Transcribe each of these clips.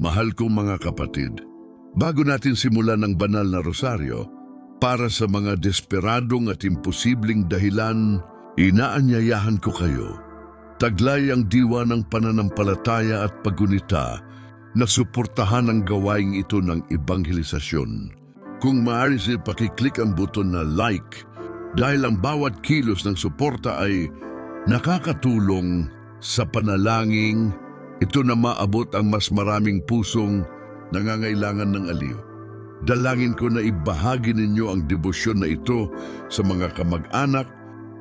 Mahal kong mga kapatid, bago natin simulan ang banal na rosaryo, para sa mga desperadong at imposibleng dahilan, inaanyayahan ko kayo. Taglay ang diwa ng pananampalataya at pagunita na suportahan ang gawaing ito ng ebanghelisasyon. Kung maaari siya pakiklik ang buton na like dahil ang bawat kilos ng suporta ay nakakatulong sa panalangin ito na maabot ang mas maraming pusong nangangailangan ng aliw. Dalangin ko na ibahagi ninyo ang debosyon na ito sa mga kamag-anak,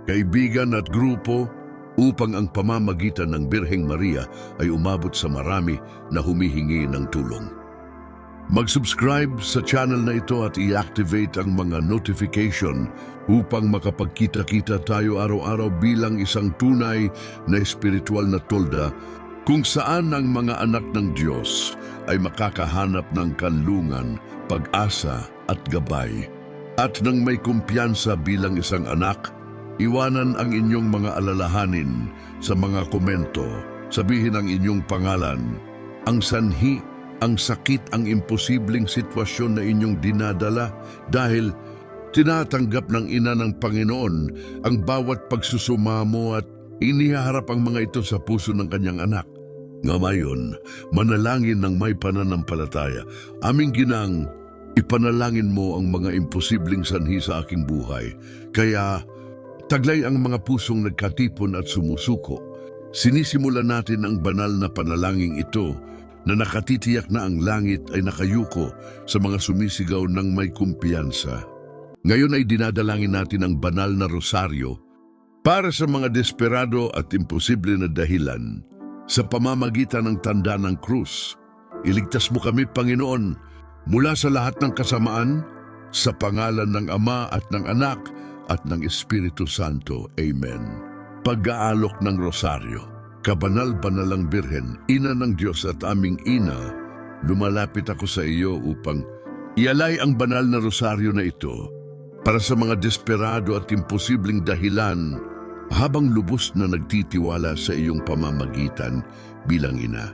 kaibigan at grupo upang ang pamamagitan ng Birheng Maria ay umabot sa marami na humihingi ng tulong. Mag-subscribe sa channel na ito at i-activate ang mga notification upang makapagkita-kita tayo araw-araw bilang isang tunay na espiritual na tolda kung saan ang mga anak ng Diyos ay makakahanap ng kanlungan, pag-asa at gabay. At nang may kumpiyansa bilang isang anak, iwanan ang inyong mga alalahanin sa mga komento, sabihin ang inyong pangalan, ang sanhi, ang sakit, ang imposibleng sitwasyon na inyong dinadala dahil tinatanggap ng ina ng Panginoon ang bawat pagsusumamo at inihaharap ang mga ito sa puso ng kanyang anak. Ngamayon, manalangin ng may pananampalataya. Aming ginang, ipanalangin mo ang mga imposibleng sanhi sa aking buhay. Kaya, taglay ang mga pusong nagkatipon at sumusuko. Sinisimulan natin ang banal na panalangin ito na nakatitiyak na ang langit ay nakayuko sa mga sumisigaw ng may kumpiyansa. Ngayon ay dinadalangin natin ang banal na rosaryo para sa mga desperado at imposible na dahilan sa pamamagitan ng tanda ng krus. Iligtas mo kami, Panginoon, mula sa lahat ng kasamaan, sa pangalan ng Ama at ng Anak at ng Espiritu Santo. Amen. Pag-aalok ng Rosaryo Kabanal-banalang Birhen, Ina ng Diyos at aming Ina, lumalapit ako sa iyo upang ialay ang banal na rosaryo na ito para sa mga desperado at imposibleng dahilan habang lubos na nagtitiwala sa iyong pamamagitan bilang ina.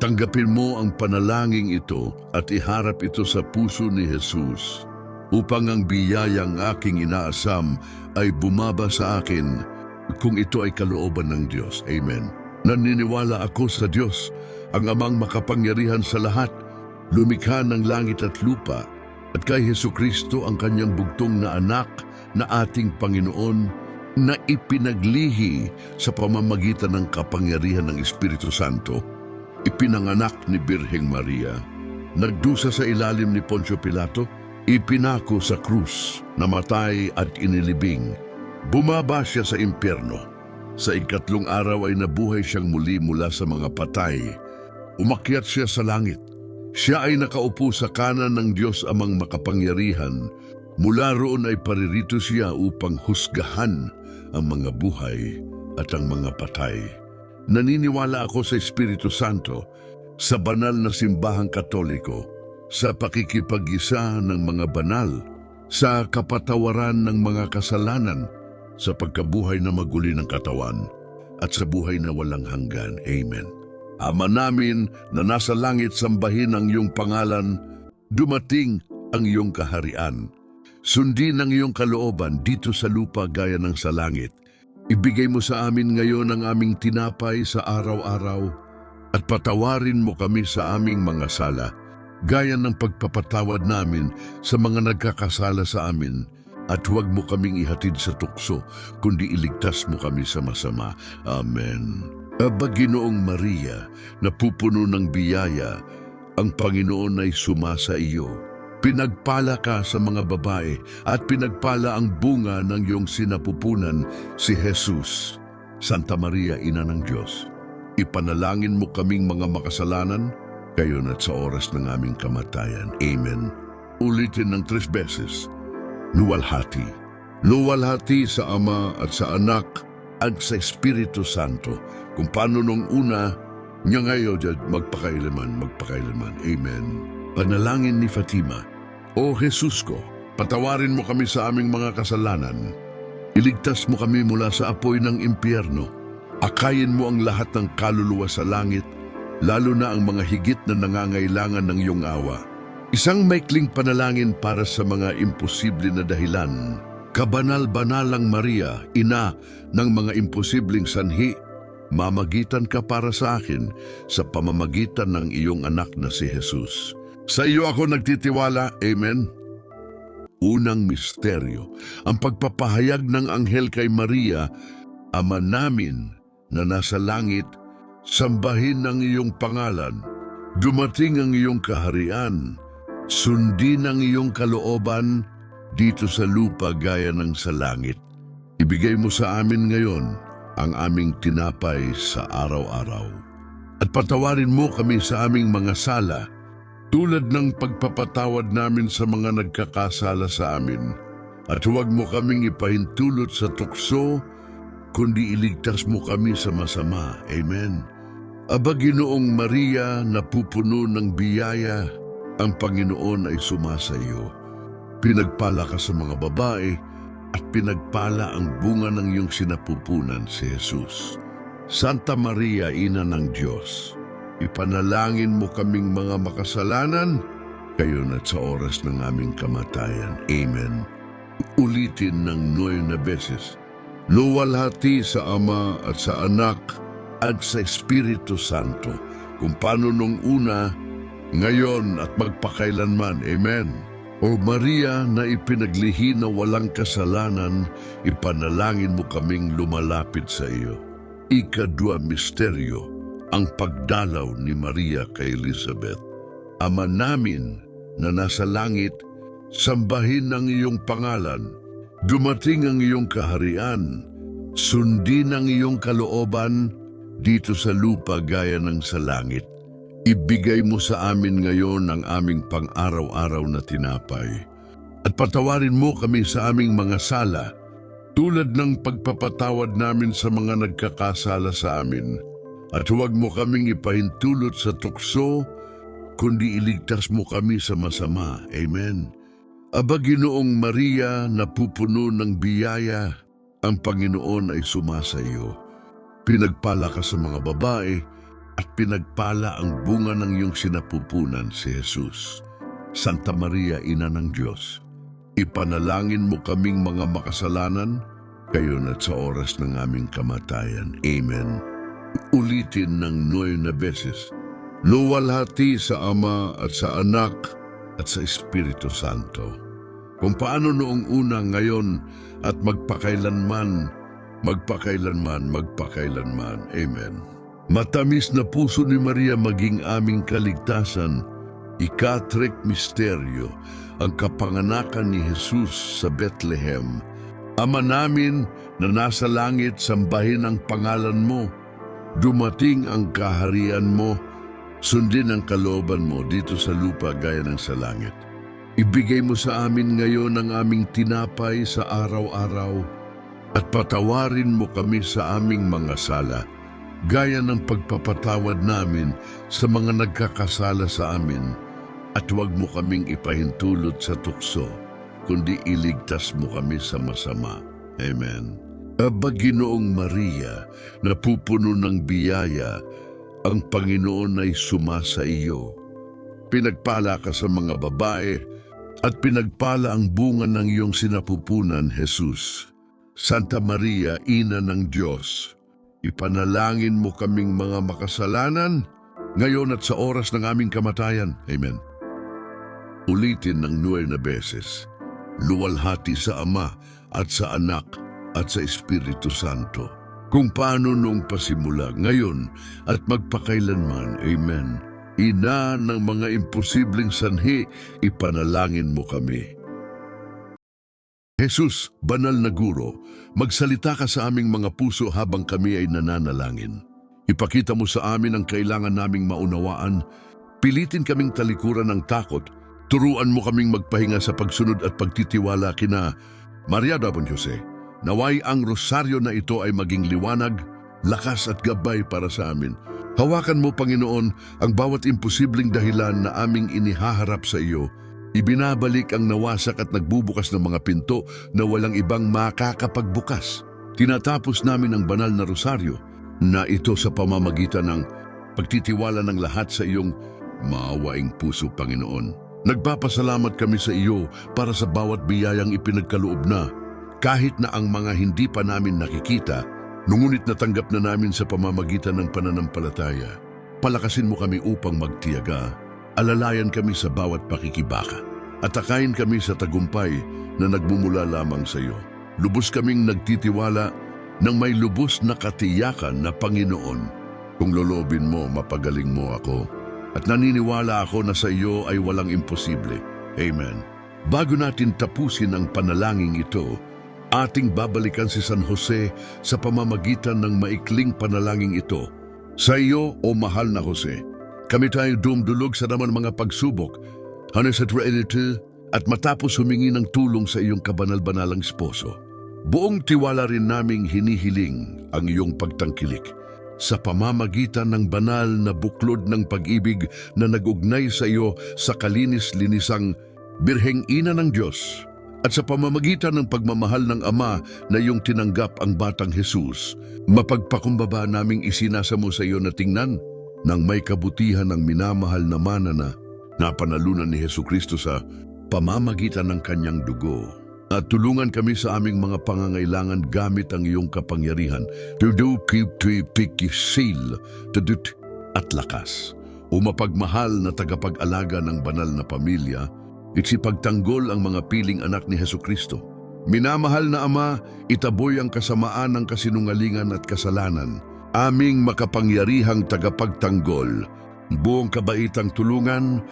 Tanggapin mo ang panalangin ito at iharap ito sa puso ni Jesus upang ang biyayang aking inaasam ay bumaba sa akin kung ito ay kalooban ng Diyos. Amen. Naniniwala ako sa Diyos, ang amang makapangyarihan sa lahat, lumikha ng langit at lupa, at kay Heso Kristo ang kanyang bugtong na anak na ating Panginoon na ipinaglihi sa pamamagitan ng kapangyarihan ng Espiritu Santo, ipinanganak ni Birheng Maria, nagdusa sa ilalim ni Poncio Pilato, ipinako sa krus, namatay at inilibing. Bumaba siya sa impyerno. Sa ikatlong araw ay nabuhay siyang muli mula sa mga patay. Umakyat siya sa langit. Siya ay nakaupo sa kanan ng Diyos amang makapangyarihan. Mula roon ay paririto siya upang husgahan ang mga buhay at ang mga patay. Naniniwala ako sa Espiritu Santo, sa banal na simbahang katoliko, sa pakikipag-isa ng mga banal, sa kapatawaran ng mga kasalanan, sa pagkabuhay na maguli ng katawan, at sa buhay na walang hanggan. Amen. Ama namin na nasa langit sambahin ang iyong pangalan, dumating ang iyong kaharian. Sundin ang iyong kalooban dito sa lupa gaya ng sa langit. Ibigay mo sa amin ngayon ang aming tinapay sa araw-araw at patawarin mo kami sa aming mga sala, gaya ng pagpapatawad namin sa mga nagkakasala sa amin at huwag mo kaming ihatid sa tukso, kundi iligtas mo kami sa masama. Amen. Aba Ginoong Maria, na pupuno ng biyaya, ang Panginoon ay sumasa iyo. Pinagpala ka sa mga babae at pinagpala ang bunga ng iyong sinapupunan, si Jesus. Santa Maria, Ina ng Diyos, ipanalangin mo kaming mga makasalanan, kayon at sa oras ng aming kamatayan. Amen. Ulitin ng tres beses. Luwalhati. Luwalhati sa Ama at sa Anak at sa Espiritu Santo. Kung paano nung una, niya ngayon magpakailaman, magpakailaman. Amen. Panalangin ni Fatima, O Jesus ko, patawarin mo kami sa aming mga kasalanan. Iligtas mo kami mula sa apoy ng impyerno. Akayin mo ang lahat ng kaluluwa sa langit lalo na ang mga higit na nangangailangan ng iyong awa. Isang maikling panalangin para sa mga imposible na dahilan. Kabanal-banalang Maria, ina ng mga imposibleng sanhi, mamagitan ka para sa akin sa pamamagitan ng iyong anak na si Jesus. Sa iyo ako nagtitiwala, Amen. Unang misteryo, ang pagpapahayag ng anghel kay Maria, Ama namin na nasa langit, sambahin ang iyong pangalan, dumating ang iyong kaharian, sundin ang iyong kalooban dito sa lupa gaya ng sa langit. Ibigay mo sa amin ngayon ang aming tinapay sa araw-araw. At patawarin mo kami sa aming mga sala tulad ng pagpapatawad namin sa mga nagkakasala sa amin. At huwag mo kaming ipahintulot sa tukso, kundi iligtas mo kami sa masama. Amen. Aba Ginoong Maria na pupuno ng biyaya, ang Panginoon ay sumasa iyo. Pinagpala ka sa mga babae at pinagpala ang bunga ng iyong sinapupunan si Jesus. Santa Maria, Ina ng Diyos, ipanalangin mo kaming mga makasalanan, kayo na sa oras ng aming kamatayan. Amen. Ulitin ng nueve na beses. Luwalhati sa Ama at sa Anak at sa Espiritu Santo, kung paano nung una, ngayon at magpakailanman. Amen. O Maria na ipinaglihi na walang kasalanan, ipanalangin mo kaming lumalapit sa iyo. Ikadwa misteryo, ang pagdalaw ni Maria kay Elizabeth. Ama namin na nasa langit, sambahin ang iyong pangalan. Dumating ang iyong kaharian. Sundin ang iyong kalooban dito sa lupa gaya ng sa langit. Ibigay mo sa amin ngayon ang aming pang-araw-araw na tinapay. At patawarin mo kami sa aming mga sala, tulad ng pagpapatawad namin sa mga nagkakasala sa amin. At huwag mo kaming ipahintulot sa tukso, kundi iligtas mo kami sa masama. Amen. Aba Ginoong Maria na pupuno ng biyaya, ang Panginoon ay sumasa iyo. Pinagpala ka sa mga babae, at pinagpala ang bunga ng iyong sinapupunan si Jesus. Santa Maria, Ina ng Diyos, ipanalangin mo kaming mga makasalanan, kayo na sa oras ng aming kamatayan. Amen. Ulitin ng nueve na beses. Luwalhati sa Ama at sa Anak at sa Espiritu Santo. Kung paano noong una ngayon at magpakailanman, magpakailanman, magpakailanman. Amen. Matamis na puso ni Maria maging aming kaligtasan, ikatrek misteryo, ang kapanganakan ni Jesus sa Bethlehem. Ama namin na nasa langit, sambahin ang pangalan mo. Dumating ang kaharian mo, sundin ang kalooban mo dito sa lupa gaya ng sa langit. Ibigay mo sa amin ngayon ang aming tinapay sa araw-araw at patawarin mo kami sa aming mga sala gaya ng pagpapatawad namin sa mga nagkakasala sa amin at huwag mo kaming ipahintulot sa tukso, kundi iligtas mo kami sa masama. Amen. Aba Ginoong Maria, na pupuno ng biyaya, ang Panginoon ay sumasa iyo. Pinagpala ka sa mga babae at pinagpala ang bunga ng iyong sinapupunan, Jesus. Santa Maria, Ina ng Diyos, Ipanalangin mo kaming mga makasalanan, ngayon at sa oras ng aming kamatayan. Amen. Ulitin ng nuwe na beses, luwalhati sa Ama at sa Anak at sa Espiritu Santo, kung paano nung pasimula, ngayon at magpakailanman. Amen. Ina ng mga imposibleng sanhi, ipanalangin mo kami. Jesus, banal na guro, magsalita ka sa aming mga puso habang kami ay nananalangin. Ipakita mo sa amin ang kailangan naming maunawaan. Pilitin kaming talikuran ng takot. Turuan mo kaming magpahinga sa pagsunod at pagtitiwala kina Maria Dabon Jose. Naway ang rosaryo na ito ay maging liwanag, lakas at gabay para sa amin. Hawakan mo, Panginoon, ang bawat imposibleng dahilan na aming inihaharap sa iyo Ibinabalik ang nawasak at nagbubukas ng mga pinto na walang ibang makakapagbukas. Tinatapos namin ang banal na rosaryo na ito sa pamamagitan ng pagtitiwala ng lahat sa iyong maawaing puso, Panginoon. Nagpapasalamat kami sa iyo para sa bawat biyayang ipinagkaloob na, kahit na ang mga hindi pa namin nakikita, ngunit natanggap na namin sa pamamagitan ng pananampalataya. Palakasin mo kami upang magtiyaga, alalayan kami sa bawat pakikibaka, at akayin kami sa tagumpay na nagmumula lamang sa iyo. Lubos kaming nagtitiwala ng may lubos na katiyakan na Panginoon. Kung lolobin mo, mapagaling mo ako. At naniniwala ako na sa iyo ay walang imposible. Amen. Bago natin tapusin ang panalangin ito, ating babalikan si San Jose sa pamamagitan ng maikling panalangin ito. Sa iyo, o mahal na Jose, kami tayo dumdulog sa naman mga pagsubok, halos at reality, at matapos humingi ng tulong sa iyong kabanal-banalang sposo. Buong tiwala rin naming hinihiling ang iyong pagtangkilik sa pamamagitan ng banal na buklod ng pag-ibig na nagugnay sa iyo sa kalinis-linisang Birheng Ina ng Diyos at sa pamamagitan ng pagmamahal ng Ama na iyong tinanggap ang Batang Jesus, mapagpakumbaba naming isinasa mo sa iyo na tingnan ng may kabutihan ng minamahal na mana na napanalunan ni Heso Kristo sa pamamagitan ng kanyang dugo. At tulungan kami sa aming mga pangangailangan gamit ang iyong kapangyarihan. To do keep to seal, to do at lakas. O mapagmahal na tagapag-alaga ng banal na pamilya, itsipagtanggol ang mga piling anak ni Heso Kristo. Minamahal na Ama, itaboy ang kasamaan ng kasinungalingan at kasalanan. Aming makapangyarihang tagapagtanggol, buong kabaitang tulungan,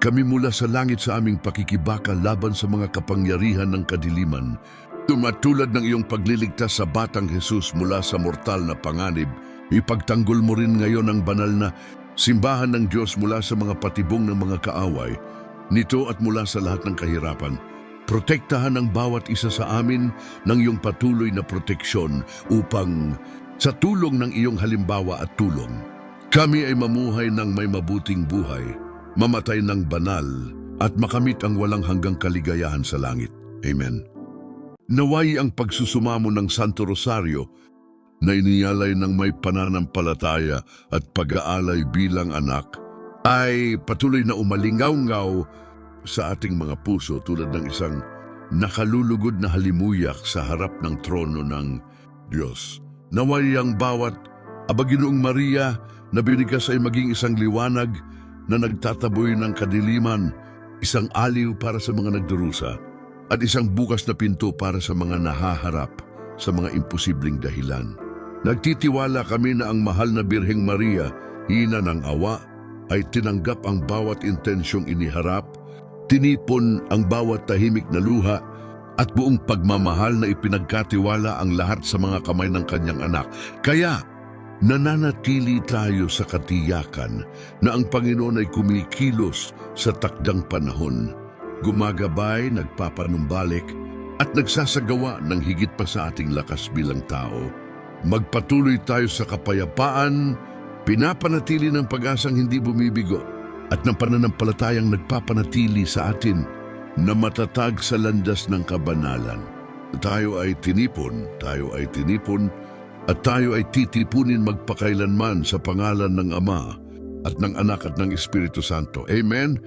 kami mula sa langit sa aming pakikibaka laban sa mga kapangyarihan ng kadiliman. Tumatulad ng iyong pagliligtas sa batang Jesus mula sa mortal na panganib, ipagtanggol mo rin ngayon ang banal na simbahan ng Diyos mula sa mga patibong ng mga kaaway, nito at mula sa lahat ng kahirapan. Protektahan ang bawat isa sa amin ng iyong patuloy na proteksyon upang sa tulong ng iyong halimbawa at tulong, kami ay mamuhay ng may mabuting buhay mamatay ng banal at makamit ang walang hanggang kaligayahan sa langit. Amen. Naway ang pagsusumamo ng Santo Rosario na iniyalay ng may pananampalataya at pag-aalay bilang anak ay patuloy na umalingaw-ngaw sa ating mga puso tulad ng isang nakalulugod na halimuyak sa harap ng trono ng Diyos. Naway ang bawat Abaginoong Maria na binigas ay maging isang liwanag na nagtataboy ng kadiliman, isang aliw para sa mga nagdurusa, at isang bukas na pinto para sa mga nahaharap sa mga imposibleng dahilan. Nagtitiwala kami na ang mahal na Birheng Maria, ina ng awa, ay tinanggap ang bawat intensyong iniharap, tinipon ang bawat tahimik na luha, at buong pagmamahal na ipinagkatiwala ang lahat sa mga kamay ng kanyang anak. Kaya, nananatili tayo sa katiyakan na ang Panginoon ay kumikilos sa takdang panahon, gumagabay, nagpapanumbalik, at nagsasagawa ng higit pa sa ating lakas bilang tao. Magpatuloy tayo sa kapayapaan, pinapanatili ng pag-asang hindi bumibigo, at ng pananampalatayang nagpapanatili sa atin na matatag sa landas ng kabanalan. Tayo ay tinipon, tayo ay tinipon, at tayo ay titipunin magpakailanman sa pangalan ng Ama at ng Anak at ng Espiritu Santo. Amen?